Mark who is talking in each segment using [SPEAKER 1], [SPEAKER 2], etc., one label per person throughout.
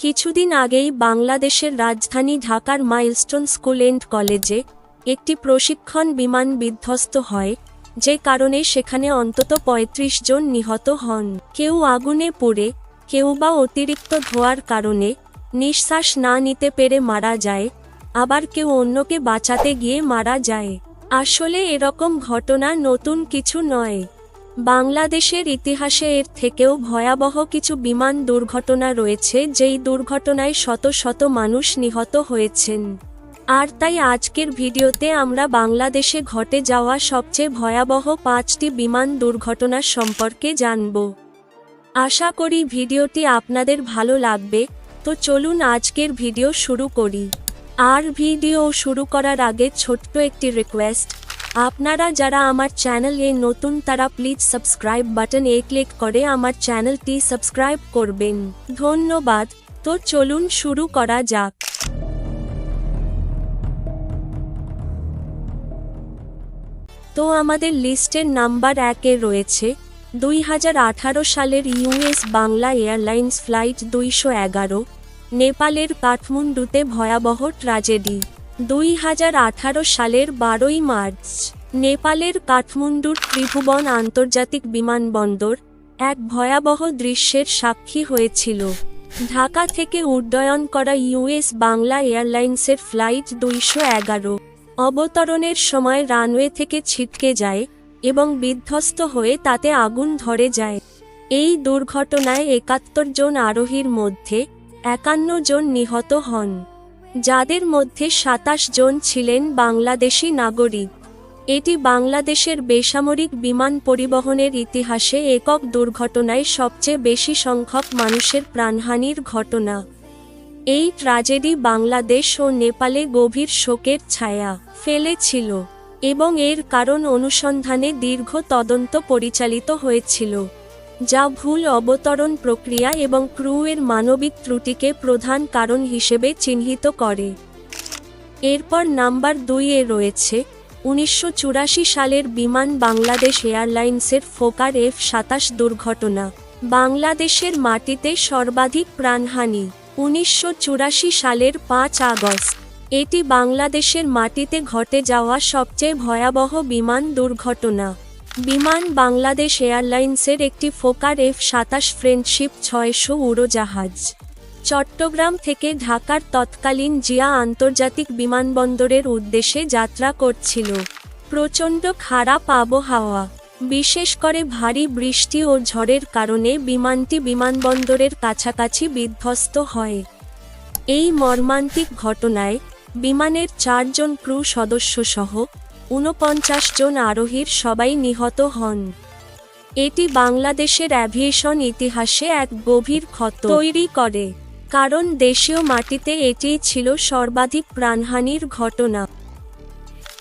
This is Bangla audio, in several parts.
[SPEAKER 1] কিছুদিন আগেই বাংলাদেশের রাজধানী ঢাকার মাইলস্টোন স্কুল এন্ড কলেজে একটি প্রশিক্ষণ বিমান বিধ্বস্ত হয়, যে কারণে সেখানে অন্তত ৩৫ জন নিহত হন। কেউ আগুনে পড়ে, কেউ বা অতিরিক্ত ধোয়ার কারণে নিঃশ্বাস না নিতে পেরে মারা যায়, আবার কেউ অন্যকে বাঁচাতে গিয়ে মারা যায়। আসলে এরকম ঘটনা নতুন কিছু নয়। বাংলাদেশের ইতিহাসে এর থেকেও ভয়াবহ কিছু বিমান দুর্ঘটনা রয়েছে, যেই দুর্ঘটনায় শত শত মানুষ নিহত হয়েছেন। আর তাই আজকের ভিডিওতে আমরা বাংলাদেশে ঘটে যাওয়া সবচেয়ে ভয়াবহ পাঁচটি বিমান দুর্ঘটনার সম্পর্কে জানব। আশা করি ভিডিওটি আপনাদের ভালো লাগবে, তো চলুন আজকের ভিডিও শুরু করি। আর ভিডিও শুরু করার আগে ছোট্ট একটি রিকোয়েস্ট আপনারা যারা আমার চ্যানেল চ্যানেলে নতুন, তারা প্লিজ সাবস্ক্রাইব বাটন এ ক্লিক করে আমার চ্যানেলটি সাবস্ক্রাইব করবেন। ধন্যবাদ। তো চলুন শুরু করা যাক। তো আমাদের লিস্টের নাম্বার একে রয়েছে। দুই হাজার আঠারো সালের ইউএস বাংলা এয়ারলাইন্স ফ্লাইট দুইশো এগারো, নেপালের কাঠমান্ডুতে ভয়াবহ ট্র্যাজেডি দুই হাজার আঠারো সালের বারোই মার্চ, নেপালের কাঠমান্ডুর ত্রিভুবন আন্তর্জাতিক বিমানবন্দর এক ভয়াবহ দৃশ্যের সাক্ষী হয়েছিল। ঢাকা থেকে উড্ডয়ন করা ইউএস বাংলা এয়ারলাইন্সের ফ্লাইট দুইশো এগারো অবতরণের সময় রানওয়ে থেকে ছিটকে যায় এবং বিধ্বস্ত হয়ে তাতে আগুন ধরে যায়। এই দুর্ঘটনায় একাত্তর জন আরোহীর মধ্যে একান্ন জন নিহত হন। যাদের মধ্যে সাতাশ জন ছিলেন বাংলাদেশি নাগরিক। এটি বাংলাদেশের বেসামরিক বিমান পরিবহনের ইতিহাসে একক দুর্ঘটনায় সবচেয়ে বেশি সংখ্যক মানুষের প্রাণহানির ঘটনা। এই ট্র্যাজেডি বাংলাদেশ ও নেপালে গভীর শোকের ছায়া ফেলেছিল এবং এর কারণ অনুসন্ধানে দীর্ঘ তদন্ত পরিচালিত হয়েছিল। যা ভুল অবতরণ প্রক্রিয়া এবং ক্রুয়ের মানবিক ত্রুটিকে প্রধান কারণ হিসেবে চিহ্নিত করে। এরপর নাম্বার দুইয়ে রয়েছে, উনিশশো চুরাশি সালের বিমান বাংলাদেশ এয়ারলাইন্সের ফোকার এফ সাতাশ দুর্ঘটনা। বাংলাদেশের মাটিতে সর্বাধিক প্রাণহানি, উনিশশো চুরাশি সালের পাঁচ আগস্ট। এটি বাংলাদেশের মাটিতে ঘটে যাওয়া সবচেয়ে ভয়াবহ বিমান দুর্ঘটনা। বিমান বাংলাদেশ এয়ারলাইন্সের একটি ফোকার এফ সাতাশ ফ্রেন্ডশিপ ছয়শো উড়োজাহাজ। চট্টগ্রাম থেকে ঢাকার তৎকালীন জিয়া আন্তর্জাতিক বিমানবন্দরের উদ্দেশ্যে যাত্রা করছিল। প্রচণ্ড খারাপ আবহাওয়া, বিশেষ করে ভারী বৃষ্টি ও ঝড়ের কারণে বিমানটি বিমানবন্দরের কাছাকাছি বিধ্বস্ত হয়। এই মর্মান্তিক ঘটনায় বিমানের চারজন ক্রু সদস্যসহ ঊনপঞ্চাশ জন আরোহীর সবাই নিহত হন। এটি বাংলাদেশের অ্যাভিয়েশন ইতিহাসে এক গভীর ক্ষত তৈরি করে, কারণ দেশীয় মাটিতে এটিই ছিল সর্বাধিক প্রাণহানির ঘটনা।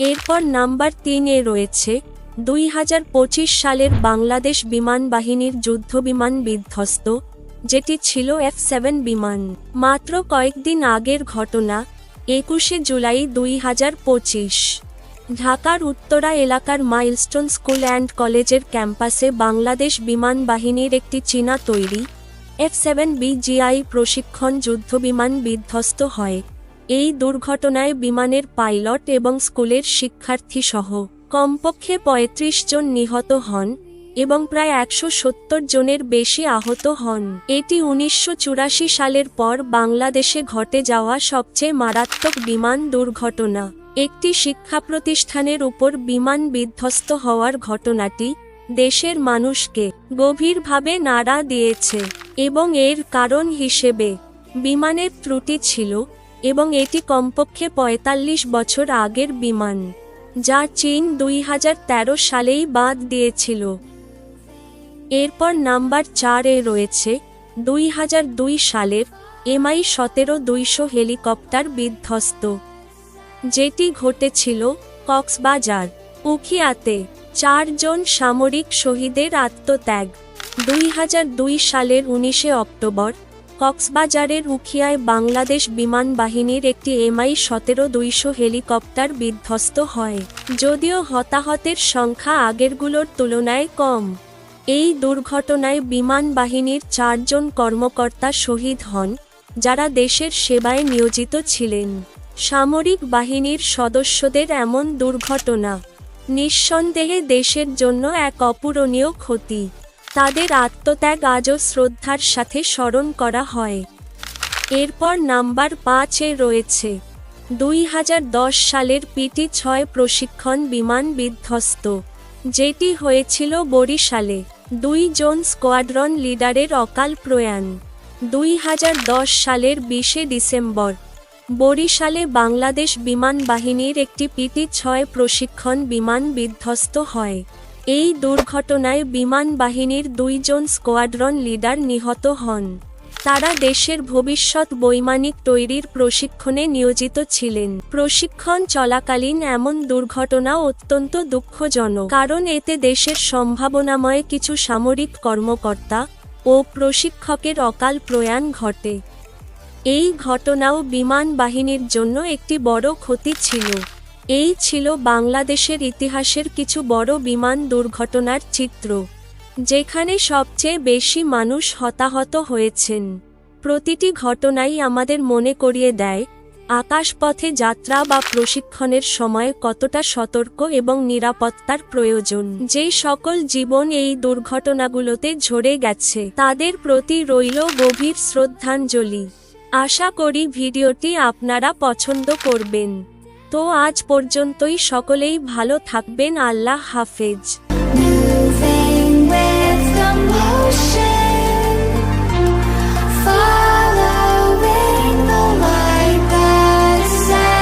[SPEAKER 1] এরপর নাম্বার তিনে রয়েছে, দুই হাজার পঁচিশ সালের বাংলাদেশ বিমান বাহিনীর যুদ্ধবিমান বিধ্বস্ত, যেটি ছিল এফ সেভেন বিমান। মাত্র কয়েকদিন আগের ঘটনা, একুশে জুলাই দুই হাজার পঁচিশ। ঢাকার উত্তরা এলাকার মাইলস্টোন স্কুল অ্যান্ড কলেজের ক্যাম্পাসে বাংলাদেশ বিমান বাহিনীর একটি চীনা তৈরি এফ সেভেন বিজিআই প্রশিক্ষণ যুদ্ধবিমান বিধ্বস্ত হয়। এই দুর্ঘটনায় বিমানের পাইলট এবং স্কুলের শিক্ষার্থী সহ কমপক্ষে ৩৫ জন নিহত হন এবং প্রায় একশো সত্তর জনের বেশি আহত হন। এটি উনিশশো চুরাশি সালের পর বাংলাদেশে ঘটে যাওয়া সবচেয়ে মারাত্মক বিমান দুর্ঘটনা। একটি শিক্ষা প্রতিষ্ঠানের উপর বিমান বিধ্বস্ত হওয়ার ঘটনাটি দেশের মানুষকে গভীরভাবে নাড়া দিয়েছে এবং এর কারণ হিসেবে বিমানের ত্রুটি ছিল এবং এটি কমপক্ষে ৪৫ বছর আগের বিমান, যা চীন দুই হাজার তেরো সালেই বাদ দিয়েছিল। এরপর নাম্বার চারে রয়েছে দুই দুই সালের এমআই সতেরো দুইশো হেলিকপ্টার বিধ্বস্ত। যেটি ঘটেছিল কক্সবাজার, উখিয়াতে চারজন সামরিক শহীদের আত্মত্যাগ। দুই সালের উনিশে অক্টোবর, কক্সবাজারের উখিয়ায় বাংলাদেশ বিমান বাহিনীর একটি এমআই সতেরো দুইশো হেলিকপ্টার বিধ্বস্ত হয়, যদিও হতাহতের সংখ্যা আগেরগুলোর তুলনায় কম। এই দুর্ঘটনায় বিমান বাহিনীর চারজন কর্মকর্তা শহীদ হন, যারা দেশের সেবায় নিয়োজিত ছিলেন। সামরিক বাহিনীর সদস্যদের এমন দুর্ঘটনা। নিঃসন্দেহে দেশের জন্য এক অপূরণীয় ক্ষতি। তাদের আত্মত্যাগ আজও শ্রদ্ধার সাথে স্মরণ করা হয়। এরপর নাম্বার পাঁচে রয়েছে। দুই হাজার দশ সালের পিটি ছয় প্রশিক্ষণ বিমান বিধ্বস্ত, যেটি হয়েছিল বরিশালে। দুই জন স্কোয়াড্রন লিডারের অকাল প্রয়াণ। দুই হাজার দশ সালের বিশে ডিসেম্বর বরিশালে বাংলাদেশ বিমান বাহিনীর একটি পিটি ছয় প্রশিক্ষণ বিমান বিধ্বস্ত হয়। এই দুর্ঘটনায় বিমান বাহিনীর দুইজন স্কোয়াড্রন লিডার নিহত হন। তারা দেশের ভবিষ্যৎ বৈমানিক তৈরির প্রশিক্ষণে নিয়োজিত ছিলেন। প্রশিক্ষণ চলাকালীন এমন দুর্ঘটনা অত্যন্ত দুঃখজনক, কারণ এতে দেশের সম্ভাবনাময় কিছু সামরিক কর্মকর্তা ও প্রশিক্ষকের অকাল প্রয়াণ ঘটে। এই ঘটনাও বিমান বাহিনীর জন্য একটি বড় ক্ষতি ছিল। এই ছিল বাংলাদেশের ইতিহাসের কিছু বড় বিমান দুর্ঘটনার চিত্র, যেখানে সবচেয়ে বেশি মানুষ হতাহত হয়েছেন। প্রতিটি ঘটনাই আমাদের মনে করিয়ে দেয়, আকাশপথে যাত্রা বা প্রশিক্ষণের সময় কতটা সতর্ক এবং নিরাপত্তার প্রয়োজন। যে সকল জীবন এই দুর্ঘটনাগুলোতে ঝরে গেছে, তাদের প্রতি রইল গভীর শ্রদ্ধাঞ্জলি। আশা করি ভিডিওটি আপনারা পছন্দ করবেন। তো আজ পর্যন্তই সকলেই ভালো থাকবেন। আল্লাহ হাফেজ।